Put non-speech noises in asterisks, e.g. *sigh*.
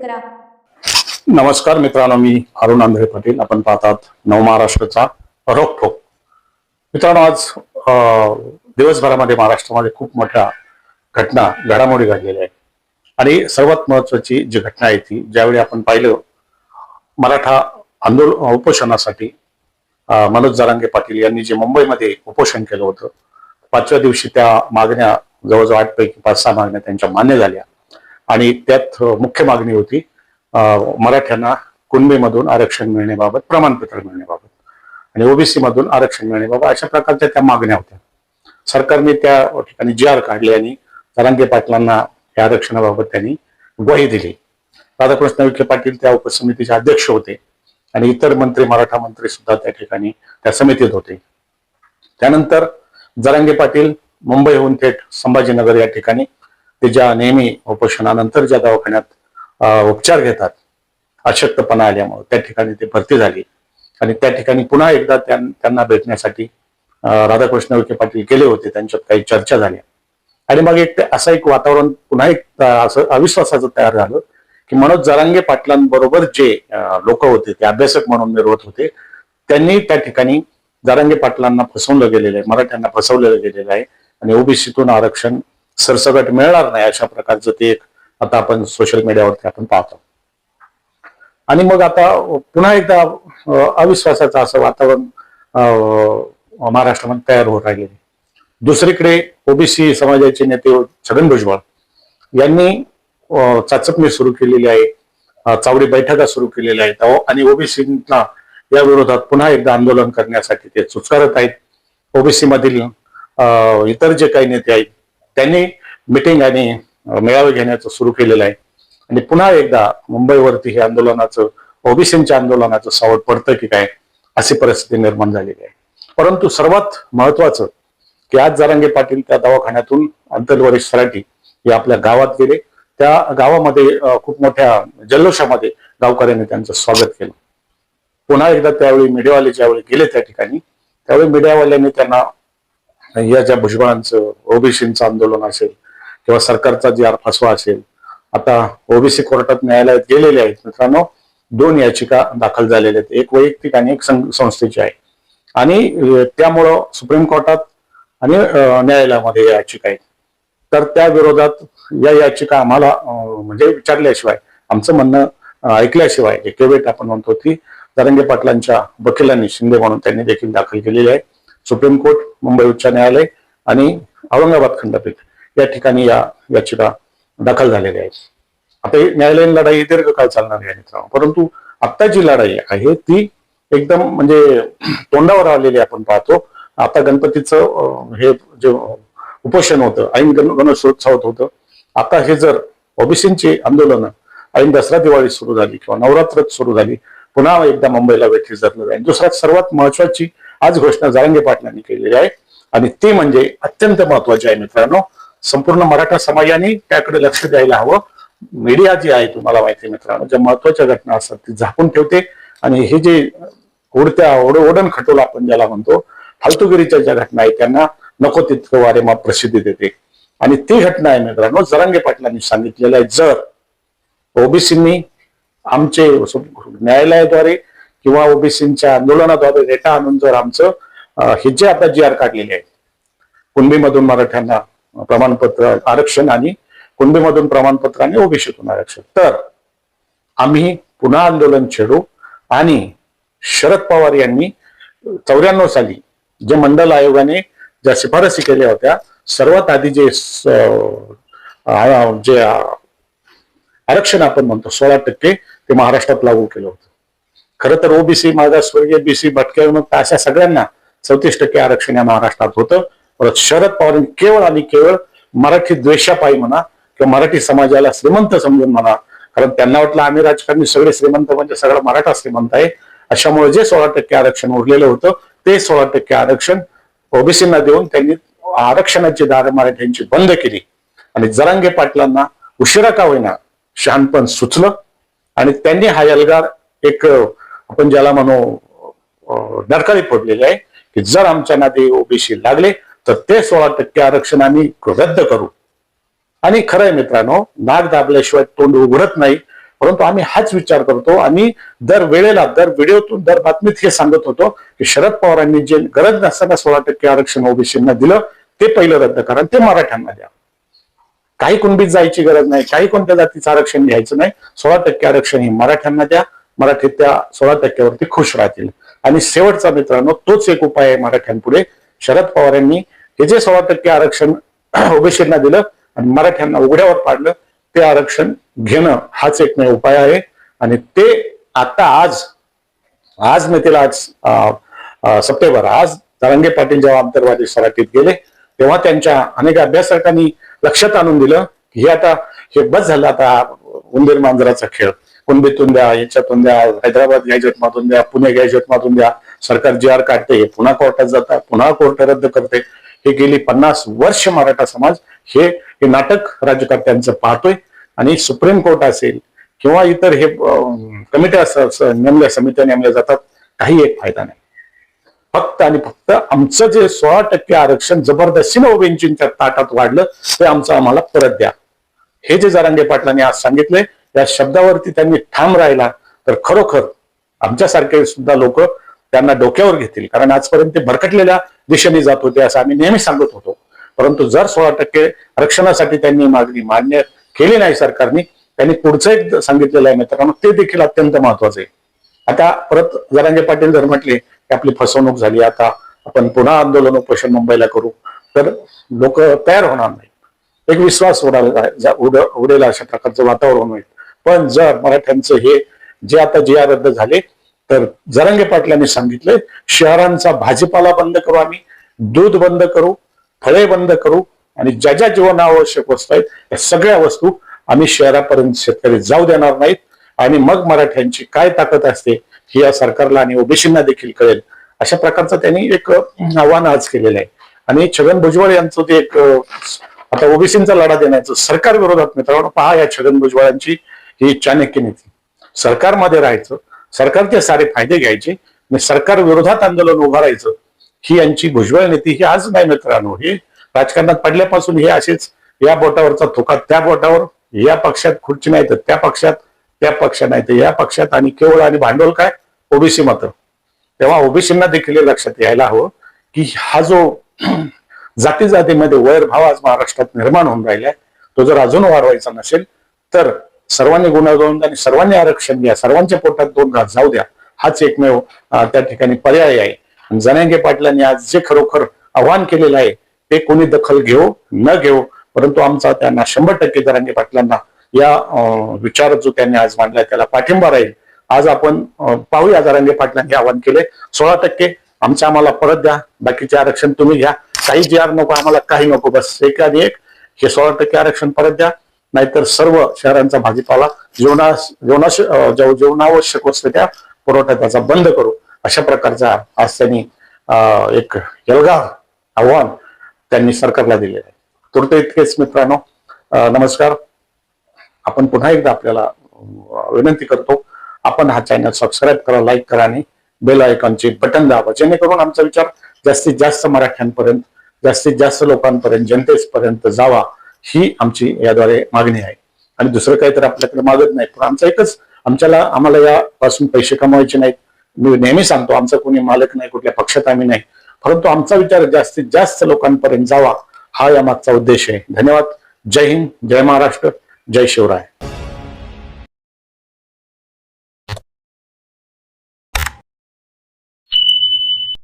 Press करा. नमस्कार मित्रांनो मी अरुण आंधळे पाटील. आपण पाहतात नवमहाराष्ट्राचा रोखोक मित्रांनो आज दिवसभरामध्ये महाराष्ट्रामध्ये खूप मोठ्या घटना घडामोडी घडलेल्या आहेत. आणि सर्वात महत्वाची जी घटना आहे ती ज्यावेळी आपण पाहिलं मराठा आंदोलन उपोषणासाठी मनोज जरांगे पाटील यांनी जे मुंबईमध्ये उपोषण केलं होतं पाचव्या दिवशी त्या मागण्या जवळजवळ आठपैकी पाच सहा मागण्या त्यांच्या मान्य झाल्या. आणि त्यात मुख्य मागणी होती मराठ्यांना कुणबीमधून आरक्षण मिळण्याबाबत प्रमाणपत्र मिळण्याबाबत. आणि ओबीसी मधून आरक्षण मिळण्याबाबत अशा प्रकारच्या त्या मागण्या होत्या. सरकारने त्या ठिकाणी जी आर काढले आणि जरांगे पाटलांना या आरक्षणाबाबत त्यांनी ग्वाही दिली. राधाकृष्ण विखे पाटील त्या उपसमितीचे अध्यक्ष होते आणि इतर मंत्री मराठा मंत्री सुद्धा त्या ठिकाणी त्या समितीत होते. त्यानंतर जरांगे पाटील मुंबईहून थेट संभाजीनगर या ठिकाणी ते ज्या नेहमी उपोषणानंतर ज्या दवाखान्यात उपचार घेतात अशक्तपणा आल्यामुळे त्या ठिकाणी ते भरती झाली. आणि त्या ठिकाणी पुन्हा एकदा त्यांना भेटण्यासाठी राधाकृष्ण विखे पाटील गेले होते त्यांच्यात काही चर्चा झाल्या आणि मग एक असं एक वातावरण पुन्हा एक असं अविश्वासाचं तयार झालं की मनोज जरांगे पाटलांबरोबर जे लोक होते ते अभ्यासक म्हणून मिरवत होते त्यांनी त्या ठिकाणी जरांगे पाटलांना फसवलं गेलेलं आहे मराठ्यांना फसवलेलं गेलेलं आहे. आणि ओबीसीतून आरक्षण सरसकट मिळणार नाही अशा प्रकारचं ते एक आता आपण सोशल मीडियावरती आपण पाहतो. आणि मग आता पुन्हा एकदा अविश्वासाचं असं वातावरण अं, महाराष्ट्रामध्ये तयार होत राहिले दुसरीकडे ओबीसी समाजाचे नेते छगन भुजबळ यांनी चाचपणी सुरू केलेली आहे चावडी बैठका सुरू केलेल्या आहेत आणि ओबीसीना या विरोधात पुन्हा एकदा आंदोलन करण्यासाठी ते सुचकारत आहेत. ओबीसी मधील अं, इतर जे काही नेते आहेत त्यांनी मिटिंग आणि मेळावे घेण्याचं सुरू केलेलं आहे. आणि पुन्हा एकदा मुंबईवरती हे आंदोलनाचं ओबीसीच्या आंदोलनाचं सावट पडतं की काय अशी परिस्थिती निर्माण झालेली आहे. परंतु सर्वात महत्वाचं की आज जारांगे पाटील त्या दवाखान्यातून अंतर्वरिष्ठ सराठी हे आपल्या गावात गेले. त्या गावामध्ये खूप मोठ्या जल्लोषामध्ये गावकऱ्यांनी त्यांचं स्वागत केलं. पुन्हा एकदा त्यावेळी मीडियावाले ज्यावेळी गेले त्या ठिकाणी त्यावेळी मीडियावाल्यांनी त्यांना या ज्या भुजबळांचं ओबीसीचं आंदोलन असेल किंवा सरकारचा जी फसवा असेल आता ओबीसी कोर्टात न्यायालयात गेलेले आहेत. मित्रांनो दोन याचिका दाखल झालेल्या आहेत. एक वैयक्तिक आणि एक संघ- संस्थेची आहे. आणि त्यामुळं सुप्रीम कोर्टात आणि न्यायालयामध्ये याचिका आहेत. तर त्या विरोधात या याचिका आम्हाला म्हणजे विचारल्याशिवाय आमचं म्हणणं ऐकल्याशिवाय एकेवेट आपण म्हणतो ती तरंगे पाटलांच्या वकिलांनी शिंदे म्हणून त्यांनी देखील दाखल केलेली आहे. सुप्रीम कोर्ट मुंबई उच्च न्यायालय आणि औरंगाबाद खंडपीठ या ठिकाणी या याचिका दाखल झालेल्या आहेत. आता ही न्यायालयीन लढाई दीर्घकाळ चालणार आहे परंतु आता जी लढाई आहे ती एकदम म्हणजे तोंडावर आलेली आपण पाहतो. आता गणपतीचं हे जे उपोषण होतं ऐन गण गणेशोत्सवात होतं. आता हे जर ओबीसींची आंदोलनं ऐन दसरा दिवाळी सुरू झाली किंवा नवरात्र सुरू झाली पुन्हा एकदा मुंबईला वेठी धरलं जाईल. दुसऱ्यात सर्वात महत्वाची आज घोषणा जारंगे पाटलांनी केलेली आहे. आणि ती म्हणजे अत्यंत महत्वाची आहे मित्रांनो. संपूर्ण मराठा समाजाने त्याकडे लक्ष द्यायला हवं. मीडिया जी आहे तुम्हाला माहिती आहे मित्रांनो ज्या महत्त्वाच्या घटना असतात ती झाकून ठेवते. आणि हे जे उडत्या ओढ ओढण खटोला आपण ज्याला म्हणतो फालतुगिरीच्या ज्या घटना आहेत त्यांना नको तितकं वारेमा प्रसिद्धी देते. आणि ती घटना आहे मित्रांनो जरांगे पाटलांनी सांगितलेलं आहे. जर ओबीसींनी आमचे न्यायालयाद्वारे किंवा ओबीसीच्या आंदोलनाद्वारे डेटा आणून जर आमचं हे जे आता जी आर काढलेली आहे कुणबीमधून मराठ्यांना प्रमाणपत्र आरक्षण आणि कुणबीमधून प्रमाणपत्र आणि ओबीसीतून आरक्षण. तर आम्ही पुन्हा आंदोलन छेडू आणि शरद पवार यांनी चौऱ्याण्णव साली जे मंडल आयोगाने ज्या शिफारसी केल्या होत्या सर्वात आधी जे जे आरक्षण आपण म्हणतो सोळा टक्के ते महाराष्ट्रात लागू केलं होतं. खरं तर ओबीसी मागासवर्गीय बीसी भटके विमुक्त अशा सगळ्यांना चौतीस टक्के आरक्षण या महाराष्ट्रात होतं. परत शरद पवारांनी केवळ आणि केवळ मराठी द्वेषापायी म्हणा किंवा मराठी समाजाला श्रीमंत समजून म्हणा कारण त्यांना वाटलं आम्ही राजकारणी सगळे श्रीमंत म्हणजे सगळं मराठा श्रीमंत आहे. अशामुळे जे सोळा टक्के आरक्षण उरलेलं होतं ते सोळा टक्के आरक्षण ओबीसींना देऊन त्यांनी आरक्षणाची दार मराठ्यांची बंद केली. आणि जरांगे पाटलांना उशिरा का होईना शहाणपण सुचलं. आणि त्यांनी हा एल्गार एक आपण ज्याला म्हणू अं, डरकाळी आहे की जर आमच्या नाते ओबीसी लागले तर ते सोळा टक्के आरक्षण आम्ही रद्द करू. आणि खरंय मित्रांनो नाक दाबल्याशिवाय तोंड उघडत नाही परंतु आम्ही हाच विचार करतो आणि दर वेळेला दर व्हिडिओतून दर बातमीत हे सांगत होतो की शरद पवारांनी जे गरज नसताना सोळा टक्के आरक्षण ओबीसींना दिलं ते पहिलं रद्द करा ते मराठ्यांना द्या. काही कुणबीत जायची गरज नाही काही कोणत्या जातीचं आरक्षण घ्यायचं नाही सोळा टक्के आरक्षण हे मराठ्यांना द्या मराठी त्या सोळा टक्क्यावरती खुश राहतील. आणि शेवटचा मित्रांनो तोच एक उपाय आहे मराठ्यांपुढे. शरद पवार यांनी हे जे सोळा टक्के आरक्षण *clears throat* ओबीसींना दिलं आणि मराठ्यांना उघड्यावर पाडलं ते आरक्षण घेणं हाच एकमेव उपाय आहे. आणि ते आता आज आज नेतील आज सप्टेंबर आज तरंगे पाटील जेव्हा आंतरवादी सराटीत गेले तेव्हा त्यांच्या अनेक अभ्यासकांनी लक्षात आणून दिलं की हे आता हे बस झालं आता उंदीर मांजराचा खेळ. कुणबीतून द्या याच्यातून द्या हैदराबाद गॅजेट मधून द्या पुणे गॅजेट मधून द्या सरकार जी आर काढते हे पुन्हा कोर्टात जातात पुन्हा कोर्ट रद्द करते. हे गेली पन्नास वर्ष मराठा समाज हे हे नाटक राज्यकर्त्यांचं पाहतोय. आणि सुप्रीम कोर्ट असेल किंवा इतर हे कमिट्या नेमल्या समित्या नेमल्या जातात काही एक फायदा नाही. फक्त आणि फक्त आमचं जे सोळा टक्के आरक्षण जबरदस्तीनं ओबीसीच्या ताटात वाढलं ते आमचं आम्हाला परत द्या. हे जे जरांगे पाटलांनी आज सांगितले या शब्दावरती त्यांनी ठाम राहिला तर खरोखर आमच्यासारखे सुद्धा लोक त्यांना डोक्यावर घेतील. कारण आजपर्यंत ते भरकटलेल्या दिशेने जात होते असं आम्ही नेहमी सांगत होतो. परंतु जर सोळा टक्के आरक्षणासाठी त्यांनी मागणी मान्य केली नाही सरकारने त्यांनी पुढचं एक सांगितलेलं आहे मित्रांनो ते देखील अत्यंत महत्वाचं आहे. आता परत जरांगे पाटील जर म्हटले की आपली फसवणूक झाली आता आपण पुन्हा आंदोलन उपोषण मुंबईला करू तर लोक तयार होणार नाही एक विश्वास उडाला उड- उडेल अशा प्रकारचं वातावरण होईल. पण जर मराठ्यांचं हे जे आता जे रद्द झाले तर जरांगे पाटलांनी सांगितले शहरांचा भाजीपाला बंद करू आम्ही दूध बंद करू फळे बंद करू आणि ज्या ज्या जीवनावश्यक वस्तू आहेत त्या सगळ्या वस्तू आम्ही शहरापर्यंत शेतकरी जाऊ देणार नाहीत. आणि मग मराठ्यांची काय ताकद असते ही या सरकारला आणि ओबीसींना देखील कळेल. अशा प्रकारचं त्यांनी एक आव्हान आज केलेलं आहे. आणि छगन भुजबळ यांचं ते एक आता ओबीसींचा लढा देण्याचं सरकार विरोधात मित्रांनो पहा या छगन भुजबळांची ही चाणक्य नीती. सरकारमध्ये राहायचं सरकारचे सारे फायदे घ्यायचे आणि सरकार विरोधात आंदोलन उभारायचं ही यांची भुजबळ नीती ही आज नाही मित्रांनो हे राजकारणात पडल्यापासून हे असेच या बोटावरचा थोका त्या बोटावर या पक्षात खुर्ची नाही तर त्या पक्षात त्या पक्षात नाही तर या पक्षात आणि केवळ आणि भांडवल काय? ओबीसी मात्र तेव्हा ओबीसींना देखील लक्षात यायला हवं की हा जो *clears throat* जाती जातीमध्ये वैरभाव आज महाराष्ट्रात निर्माण होऊन राहिलाय तो जर अजून वाढवायचा नसेल तर सर्वांनी गुन्हा आणि सर्वांनी आरक्षण द्या सर्वांच्या पोटात दोन घास. जाऊ द्या. हाच एकमेव त्या ठिकाणी पर्याय आहे. आणि जनांगे पाटलांनी आज जे खरोखर आव्हान केलेलं आहे ते कोणी दखल घेऊ न घेऊ परंतु आमचा त्यांना शंभर टक्के जरांगे पाटलांना या विचार जो त्यांनी आज मांडलाय त्याला पाठिंबा राहील. आज आपण पाहूया जरांगे पाटलांनी आवाहन केले. सोळा टक्के आमच्या आम्हाला परत द्या. बाकीचे आरक्षण तुम्ही घ्या. काही जी आर नको आम्हाला काही नको. बस एक आधी एक. हे सोळा टक्के आरक्षण परत द्या. नाहीतर सर्व शहरांचा भाजीपाला जेवणा जेवणाश जेवणावश्यक वस्तू त्या पुरवठा त्याचा बंद करू. अशा प्रकारचा आज त्यांनी अं, एक यलगार आव्हान त्यांनी सरकारला दिलेलं आहे. तुर्त इतकेच मित्रांनो अं, नमस्कार. आपण पुन्हा एकदा आपल्याला विनंती करतो आपण हा चॅनल सबस्क्राईब करा लाईक करा आणि बेल आयकॉनचे बटन दाबा. जेणेकरून आमचा विचार जास्तीत जास्त मराठ्यांपर्यंत जास्तीत जास्त लोकांपर्यंत जनतेपर्यंत जावा. ही आमची याद्वारे मागणी आहे. आणि दुसरं काही तर आपल्याकडे मागत नाही. पण आमचं एकच आमच्याला आम्हाला यापासून पैसे कमवायचे नाहीत. मी नेहमी सांगतो आमचा कोणी मालक नाही कुठल्या पक्षात आम्ही नाही. परंतु आमचा विचार जास्तीत जास्त लोकांपर्यंत जावा हा या मागचा उद्देश आहे. धन्यवाद. जय हिंद. जय महाराष्ट्र. जय शिवराय.